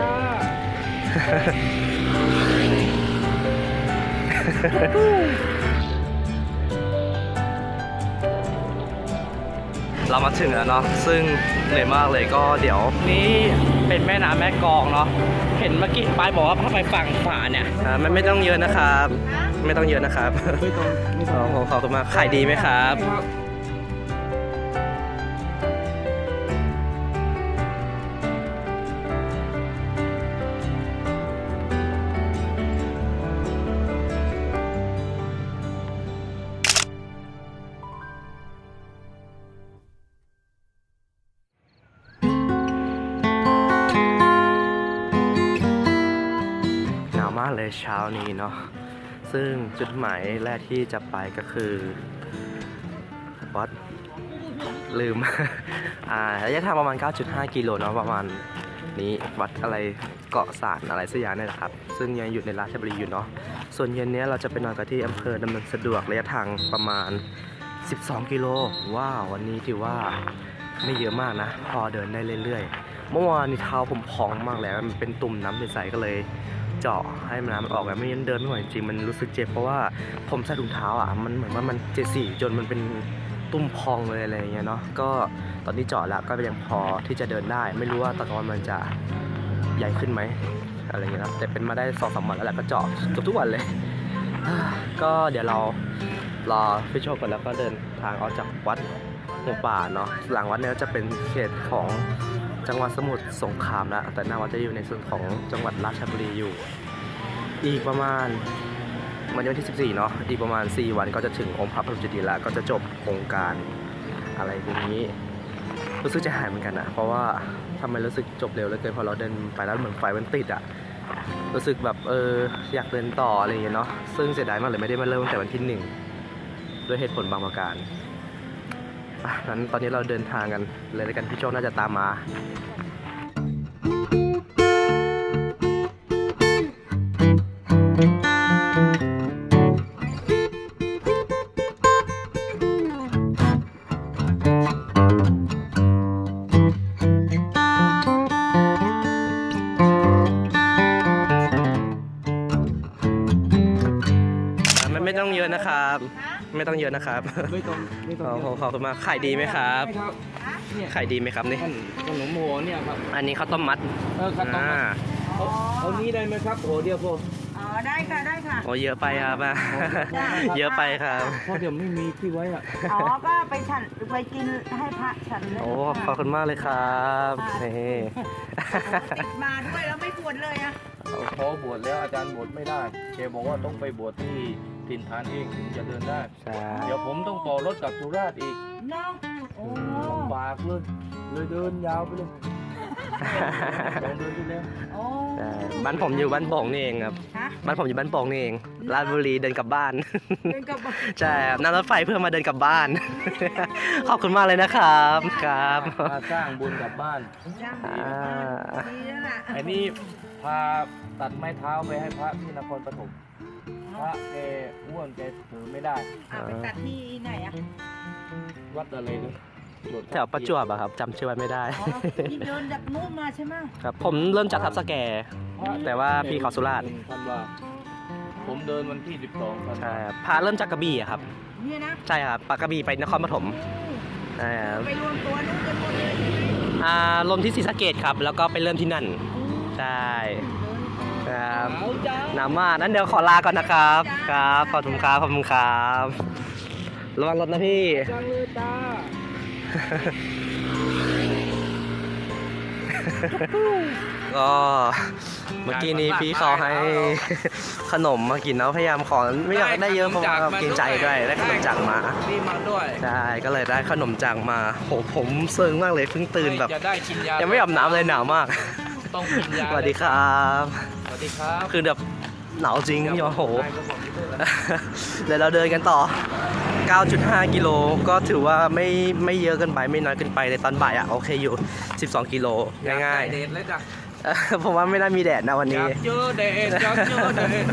จ้าเรามาถึงแล้วเนาะซึ่งเหนื่อยมากเลยก็เดี๋ยว นี่เป็นแม่น้ำแม่กลองเนาะเห็นเมื่อกี้ป้ายบอกว่าถ้าไปฝั่งขวาเนี่ยอ่าไม่ไม่ต้องเยอะนะครับ ไม่ต้องเยอะนะครับ ไม่ต้องไม่ขอขอขอบคุณมากขายดีไหมครับหนา เลยเช้านี้เนาะซึ่งจุดหมายแรกที่จะไปก็คือวัดลืม อ่าระยะทางประมาณ 9.5 กิโลเนาะประมาณนี้วัดอะไรเกาะสารอะไรสักอย่างนี่แหละครับ ซึ่งยังอยู่ในราชบุรีอยู่เนาะส่วนเย็นนี้เราจะไปนอนกันที่อำเภอดำเนินสะดวกระยะทางประมาณ 12 กิโลว้าววันนี้ถือว่าไม่เยอะมากนะ พอเดินได้เรื่อยๆ เมื่อวานนี่เท้าผมพองมากแล้วมันเป็นตุ่มน้ำใสๆก็เลย เจาะให้น้ำมันออกแบบไม่งั้นเดินไม่ไหวจริงมันรู้สึกเจ็บเพราะว่าผมใส่ถุงเท้าอะมันเหมือนว่ามันเจ็ดสี่จนมันเป็นตุ่มพองเลยอะไรเงี้ยเนาะก็ตอนนี้เจาะแล้วก็ยังพอที่จะเดินได้ ไม่รู้ว่าตอนกลางวันมันจะใหญ่ขึ้นไหมอะไรเงี้ยนะแต่เป็นมาได้สองสามวันแล้วแหละก็เจาะเกือบทุกวันเลย ก็เดี๋ยวเรารอพี่โชคก่อนแล้วก็เดินทางออกจากวัดหัวป่าเนาะหลังวัดเนี้ยจะเป็นเขตของ จังหวัดสมุทรสงครามแล้วแต่หน้าวัดจะอยู่ในส่วนของจังหวัดราชบุรีอยู่ อีกประมาณวันนี้วันที่ 14 เนาะอีกประมาณ 4 วันก็จะถึงองค์พระปฐมเจดีย์แล้วก็จะจบโครงการอะไรพวกนี้รู้สึกจะหายเหมือนกันนะเพราะว่าทำไมรู้สึกจบเร็วเหลือเกินพอเราเดินไปแล้วเหมือนไฟมันติดอะรู้สึกแบบเอออยากเดินต่ออะไรอย่างเงี้ยเนาะซึ่งเสียดายมากเลยไม่ได้มาเริ่มตั้งแต่วันที่หนึ่งด้วยเหตุผลบางประการ นั้นตอนนี้เราเดินทางกันเลยแล้วกันพี่โจน่าจะตามมา เยอะนะครับไม่ต้องไม่ขต้อองขอขอบคุณมากขายดีไหมครับครับเนี่ยขายดีไหมครับนี่ท่านขนมโมเนี่ยครับอันนี้ข้าวต้มมัดเออครับต้องอ่าเอาเอานี้ได้ไหมครับโอ้เดียวพออ๋อได้ค่ะได้ค่ะโอ้เยอะไปครับอะจ้ะเยอะไปครับเพราะเดี๋ยวไม่มีที่ไว้อะอ๋อก็ไปฉันไปกินให้พระฉันเลยโอ้ขอบคุณมากเลยครับนี่ติดมาด้วยแล้วไม่ปวดเลยอะพอบวชแล้วอาจารย์บวชไม่ได้แกบอกว่าต้องไปบวชที่ ถิ่นฐานเองถึงจะเดินได้ ใช่เดี๋ยวผมต้องต่อรถกลับสุราษฎร์อีกเนาะโอ้ลำบากเลยเลยเดินยาวไปเลยลองเดินดูแล้วโอ้ใช่บ้านผมอยู่บ้านโป่งนี่เองครับฮะบ้านผมอยู่บ้านโป่งนี่เองราชบุรีเดินกลับบ้านเป็นกระบอกใช่ครับนั่งรถไฟเพื่อมาเดินกลับบ้าน ขอบคุณมากเลยนะครับครับมาสร้างบุญกลับบ้าน จ้าอ่า ดีแล้วล่ะไอ้นี่พาตัดไม้เท้าไปให้พระที่นครปฐม พระแกอ้วนแกถือไม่ได้เอาไปตัดที่ไหนอะวัดอะไรนะแถวประจวบอะครับจำชื่อไว้ไม่ได้ อ๋อนี่เดินจากนู้นมาใช่ไหมครับ ผมเริ่มจากทับสแก แต่ว่าพี่เขาสุราษฎร์ ท่านว่าผมเดินวันที่ 12ธันใช่วาครับพาเริ่มจากกระบี่อะครับ เนี่ยนะใช่ครับปากกระบี่ไปนครปฐมใช่ครับไปรวมตัวนู้นกันหมดเลยใช่ไหมอ่าลมที่ศรีสะเกดครับ แล้วก็ไปเริ่มที่นั่นโอ้ใช่ ครับเอาจ้าหนาวมากนั้นเดี๋ยวขอลาก่อนนะครับ ครับ ขอบคุณครับ ขอบคุณครับ ระวังรถนะพี่ จังเลยจ้าก็เมื่อกี้นี้พี่เขาให้ขนมมากินแล้วพยายามขอไม่อยากได้เยอะเพราะว่าเกรงใจด้วยได้ขนมจากมานี่มาด้วยใช่ก็เลยได้ขนมจากมาโหผมเซิงมากเลยเพิ่งตื่นแบบจะได้กินยายังไม่อาบน้ำเลยหนาวมาก ต้องกินยาสวัสดีครับ สวัสดีครับคือแบบหนาวจริงโอ้โหนายก็บอกพี่ด้วยนะเดี๋ยวเราเดินกันต่อ 9.5 กิโลก็ถือว่าไม่ไม่เยอะเกินไปไม่น้อยเกินไปในตอนบ่ายอะโอเคอยู่ 12 กิโลง่ายเดทเลยจ้ะๆเอ่อผมว่าไม่น่ามีแดดนะวันอนี้ยากเจอเดทอยากเจอเดท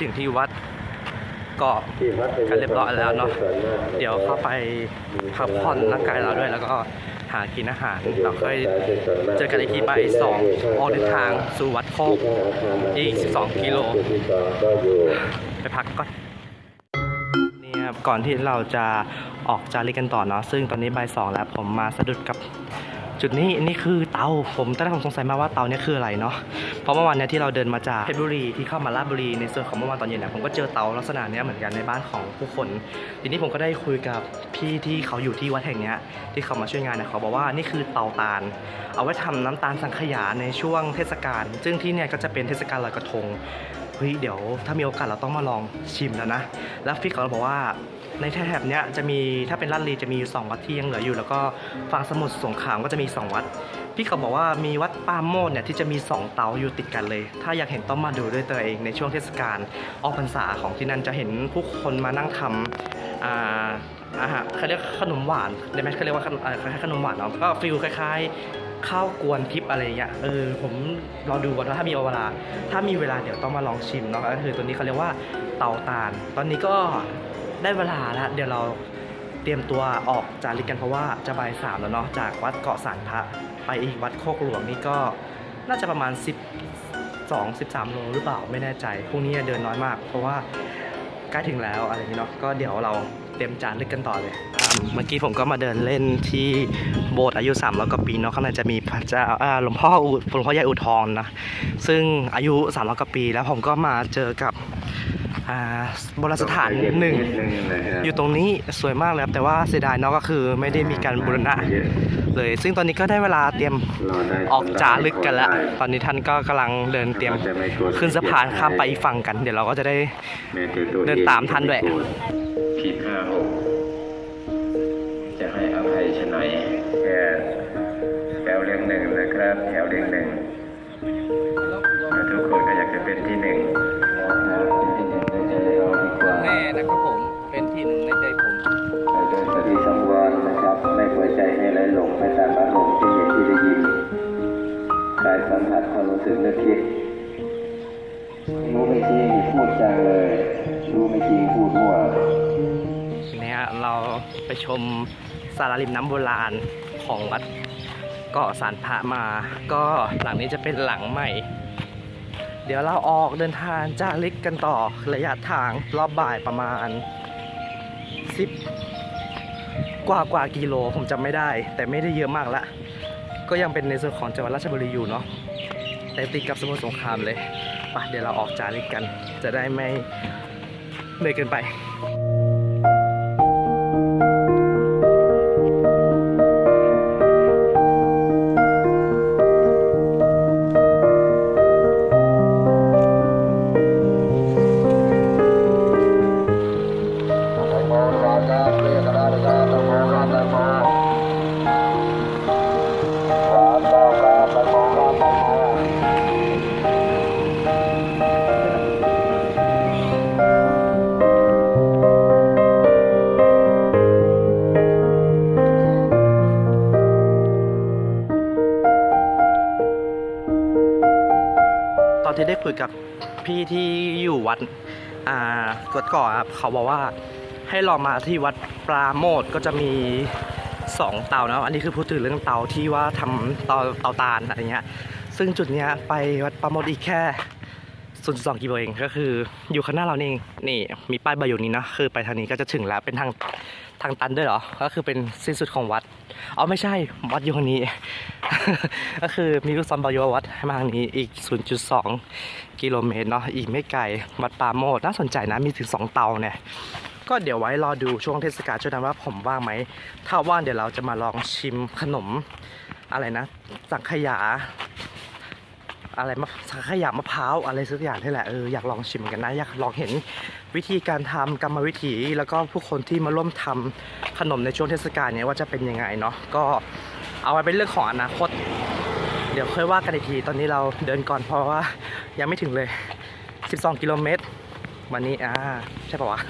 ถึงที่วัดเกาะกันเรียบร้อยแล้วเนาะเดี๋ยวเข้าไปพักผ่อนร่างกายเราด้วย แล้วก็หากินอาหารเราค่อยเจอกันอีกทีบ่ายสองออกเดินทางสู่วัดโคกอีก 12 กิโล ไปพักก่อนนี่ครับก่อนที่เราจะออกจาริกกันต่อเนาะซึ่งตอนนี้บ่ายสองแล้วผมมาสะดุดกับ จุดนี้นี่คือเตาผมตอนแรกผมสงสัยมากว่าเตาเนี่ยคืออะไรเนาะเพราะเมื่อวานเนี่ยที่เราเดินมาจากเพชรบุรีที่เข้ามาลาดบุรีในส่วนของเมื่อวานตอนเย็นเนี่ยผมก็เจอเตาลักษณะเนี้ยเหมือนกันในบ้านของผู้คน ทีนี้ผมก็ได้คุยกับพี่ที่เขาอยู่ที่วัดแห่งเนี้ยที่เขามาช่วยงานเนี่ยเขาบอกว่านี่คือเตาตาล เอาไว้ทำน้ำตาลสังขยาในช่วงเทศกาลซึ่งที่เนี่ยก็จะเป็นเทศกาลลอยกระทงเฮ้ยเดี๋ยวถ้ามีโอกาสเราต้องมาลองชิมแล้วนะ แล้วพี่เขาบอกว่า ในแถบเนี้ยจะมีถ้าเป็นลาดลีจะมีสองวัดที่ยังเหลืออยู่ แล้วก็ฝั่งสมุทรสงครามก็จะมีสองวัด พี่เขาบอกว่ามีวัดปาโมดเนี่ยที่จะมีสองเตาอยู่ติดกันเลย ถ้าอยากเห็นต้องมาดูด้วยตัวเองในช่วงเทศกาลออกพรรษาของที่นั่นจะเห็นผู้คนมานั่งทำอ่าอาหารเขาเรียกขนมหวานได้ไหมเขาเรียกว่าขนมเอ่อคล้ายๆขนมหวานเนาะก็ฟิลคล้ายๆข้าวกวนทิพย์อะไรเงี้ยเออผมรอดูก่อนว่าถ้ามีเวลา ถ้ามีเวลาเดี๋ยวต้องมาลองชิมเนาะก็คือตัวนี้เขาเรียกว่าเตาตาล ตอนนี้ก็ ได้เวลาแล้วเดี๋ยวเราเตรียมตัวออกจาริกกันเพราะว่าจะบ่ายสามแล้วเนาะจากวัดเกาะสานพระไปอีกวัดโคกหลวงนี่ก็น่าจะประมาณ 12 13 โลหรือเปล่าไม่แน่ใจพรุ่งนี้เดินน้อยมาก เพราะว่าใกล้ถึงแล้วอะไรอย่างนี้เนาะก็เดี๋ยวเราเตรียมจานลึกกันต่อเลย เมื่อกี้ผมก็มาเดินเล่นที่โบสถ์อายุ3 0 0กว่าปีเนาะข้างในจะมีพระเจ้าหลวงพ่ออุหลวงพ่อใหญ่อุทองนะซึ่งอายุ3 0 0กว่าปี แล้วผมก็มาเจอกับ อ่าโบราณสถานหนึ่งอยู่ตรงนี้สวยมากเลยครับแต่ว่าเสียดายเนาะก็คือไม่ได้มีการบูรณะเลย ซึ่งตอนนี้ก็ได้เวลาเตรียมออกจารึกกันแล้วตอนนี้ท่านก็กำลังเดินเตรียมขึ้นสะพานข้ามไปอีกฝั่งกัน เดี๋ยวเราก็จะได้เดินตามท่านด้วย ไหลหลงไปตามอารมณ์ที่เห็นที่ได้ยินกายสัมผัสความรู้สึกนึกคิดรู้ไม่จริงพูดจังเลย รู้ไม่จริงพูดมั่วเนี่ยเราไปชมสาราริมน้ำโบราณของวัดเกาะสานพระมา ก็หลังนี้จะเป็นหลังใหม่ เดี๋ยวเราออกเดินทางจาริกกันต่อระยะทางรอบบ่ายประมาณ 10 กว่ากว่ากิโลผมจำไม่ได้ แต่ไม่ได้เยอะมากละ ก็ยังเป็นในส่วนของจังหวัดราชบุรีอยู่เนาะแต่ติดกับสมุทรสงครามเลยไปเดี๋ยวเราออกจาริกกัน จะได้ไม่เหนื่อยเกินไป ตอนที่ได้คุยกับพี่ที่อยู่วัดอ่ากดก่อครับเขาบอกว่า ให้ลองมาที่วัดปราโมทก็จะมีสองเตานะอันนี้คือพูดถึงเรื่องเตาที่ว่าทำเตาเตาตาลอะไรเงี้ยซึ่งจุดเนี้ยไปวัดปราโมทอีกแค่0.2กิโลเองก็คืออยู่ข้างหน้าเรานี่เองนี่มีป้ายใบอยู่นี้นะคือไปทางนี้ก็จะถึงแล้วเป็นทางทางตันด้วยเหรอ ก็คือเป็นสิ้นสุดของวัดอ๋อไม่ใช่วัดอยู่ทางนี้ ก็คือมีลูกศรบอกอยู่ว่าวัดมาทางนี้อีก 0.2 กิโลเมตรเนาะอีกไม่ไกลวัดปาโมดน่าสนใจนะมีถึง 2 เตาเนี่ย ก็เดี๋ยวไว้รอดูช่วงเทศกาลช่วงนั้นว่าผมว่างไหม ถ้าว่างเดี๋ยวเราจะมาลองชิมขนมอะไรนะ สังขยา อะไรมะสังขยามะพร้าวอะไรสักอย่างนี่แหละเอออยากลองชิมกันนะอยากลองเห็นวิธีการทำกรรมวิธีแล้วก็ผู้คนที่มาร่วมทำขนมในช่วงเทศกาลเนี้ยว่าจะเป็นยังไงเนาะก็เอาไว้เป็นเรื่องของอนาคต เดี๋ยวค่อยว่ากันอีกทีตอนนี้เราเดินก่อนเพราะว่ายังไม่ถึงเลย 12 กิโลเมตร วันนี้อ่าใช่ปะวะ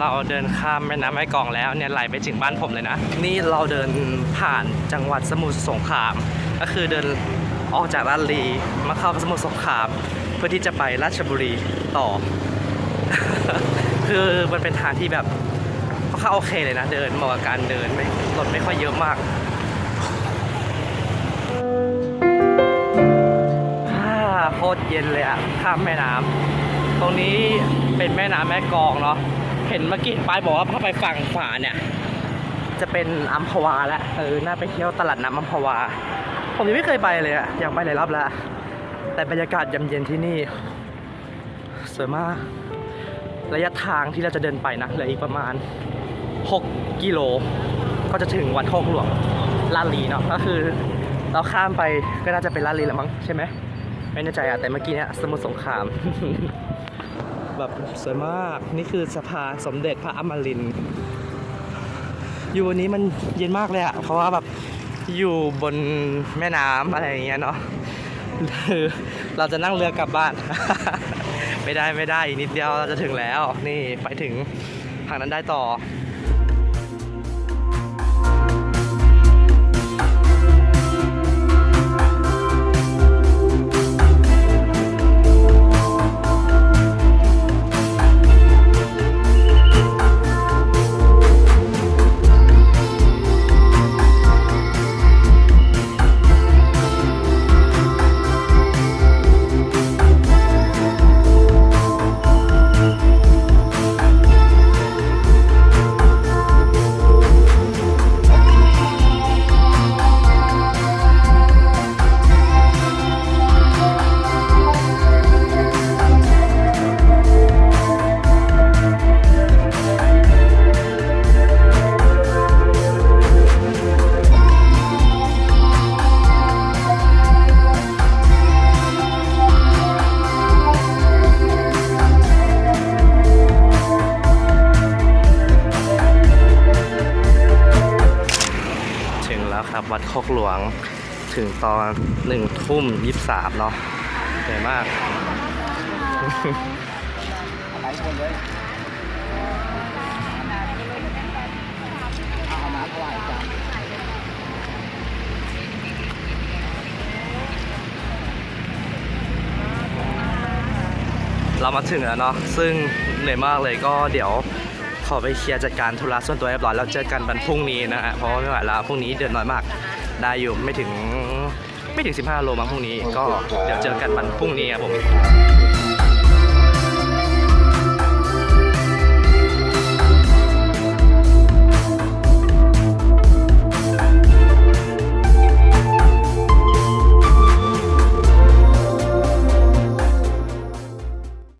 เราเดินข้ามแม่น้ำแม่กองแล้วเนี่ยไหลไปถึงบ้านผมเลยนะ นี่เราเดินผ่านจังหวัดสมุทรสงคราม ก็คือเดินออกจากลาดลีมาเข้าสมุทรสงคราม เพื่อที่จะไปราชบุรีต่อ คือมันเป็นทางที่แบบค่อนข้างโอเคเลยนะ เดินเหมาะกับการเดินไม่รถไม่ค่อยเยอะมากโคตรเย็นเลยอะข้ามแม่น้ำตรงนี้เป็นแม่น้ำแม่กองเนาะเห็นเมื่อกี้ป้ายบอกว่าถ้าไปฝั่งขวาเนี่ย จะเป็นอัมพวาแล้วเออน่าไปเที่ยวตลาดน้ำอัมพวา ผมยังไม่เคยไปเลยอะอยากไปหลายรอบแล้ว แต่บรรยากาศยามเย็นที่นี่สวยมาก ระยะทางที่เราจะเดินไปนะเหลืออีกประมาณ 6 กิโล ก็จะถึงวัดโคกหลวงลาดลีเนาะก็คือเราข้ามไปก็น่าจะเป็นลาดลีแหละมั้งใช่ไหมไม่แน่ใจอะแต่เมื่อกี้เนี่ยสมุทรสงคราม แบบสวยมากนี่คือสะพานสมเด็จพระอมรินทร์อยู่วันนี้มันเย็นมากเลยอะเพราะว่าแบบ อยู่บนแม่น้ำอะไรอย่างเงี้ยเนาะคือเราจะนั่งเรือกลับบ้าน ไม่ได้ไม่ได้อีกนิดเดียวเราจะถึงแล้ว นี่ไปถึงทางนั้นได้ต่อ ครับ วัดโคกหลวงถึงตอนหนึ่งทุ่มยี่สามเนาะสวยมากหลายคนเลยเอาน้ำถวายจ้ะเรามาถึงแล้วเนาะซึ่งเหนื่อยมากเลยก็เดี๋ยว ขอไปเคลียร์จัดการธุระส่วนตัวเรียบร้อยแล้วเจอกันวันพรุ่งนี้นะฮะเพราะว่าไม่ไหวแล้วพรุ่งนี้เดินน้อยมาก ได้อยู่ไม่ถึงไม่ถึง 15 โลมั้งพรุ่งนี้ ก็เดี๋ยวเจอกันวันพรุ่งนี้ครับผม